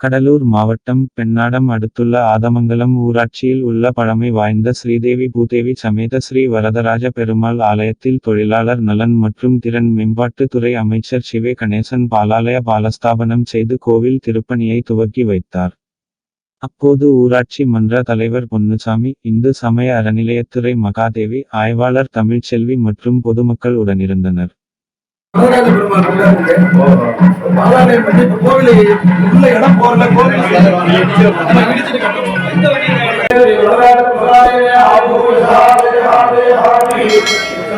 கடலூர் மாவட்டம் பெண்ணாடம் அடுத்துள்ள ஆதமங்கலம் ஊராட்சியில் உள்ள பழமை வாய்ந்த ஸ்ரீதேவி பூதேவி சமேத ஸ்ரீ வரதராஜ பெருமாள் ஆலயத்தில் தொழிலாளர் நலன் மற்றும் திறன் மேம்பாட்டுத்துறை அமைச்சர் சிவே கணேசன் பாலாலய பாலஸ்தாபனம் செய்து கோவில் திருப்பணியை துவக்கி வைத்தார். அப்போது ஊராட்சி மன்ற தலைவர் பொன்னுசாமி இந்து சமய அறநிலையத்துறை மகாதேவி ஆய்வாளர் தமிழ்ச்செல்வி மற்றும் பொதுமக்கள் உடனிருந்தனர். கோவில்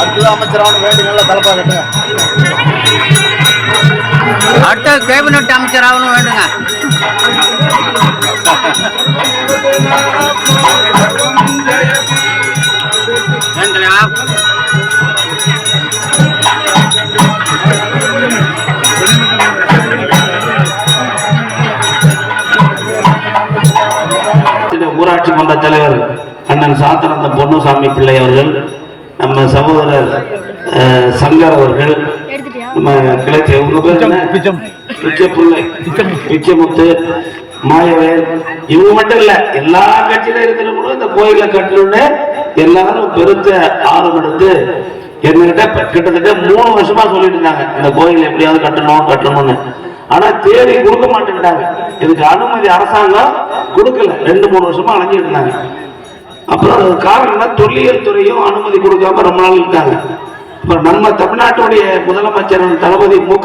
அடுத்தது அமைச்சரான வேண்டி நல்லா தலைப்பா கட்டுங்க. அடுத்த கேபினட் அமைச்சர் ஆகணும் வேண்டுங்க. வேண்டலா ஊராட்சி மன்ற தலைவர் அண்ணன் சாந்தனந்த பொன்னுசாமி பிள்ளை அவர்கள் நம்ம சகோதரர் அஹ், சங்கர் அவர்கள் நம்ம கிளை உங்க பேர் என்ன? பிச்சை பிள்ளை பிச்சைமுத்து மாயவேல். இவங்க மட்டும் இல்ல எல்லா கட்சியில இருக்கிற கூட இந்த கோயிலை கட்டணும்னு எல்லாரும் பெருத்த ஆர்வம் எடுத்து என்கிட்ட கிட்டத்தட்ட மூணு வருஷமா சொல்லிட்டு இருந்தாங்க இந்த கோயில் எப்படியாவது கட்டணும் கட்டணும்னு. ஆனா தேதி கொடுக்க மாட்டேன்ட்டாங்க இதுக்கு அனுமதி அரசாங்கம் கொடுக்கல. ரெண்டு மூணு வருஷமா அலைஞ்சிட்டு இருந்தாங்க அப்புறம் அது காரணம் என்ன? தொல்லியல் துறையும் அனுமதி கொடுக்காம ரொம்ப நாள் இருக்காங்க. அப்புறம் நம்ம தமிழ்நாட்டுடைய முதலமைச்சர் தளபதி மு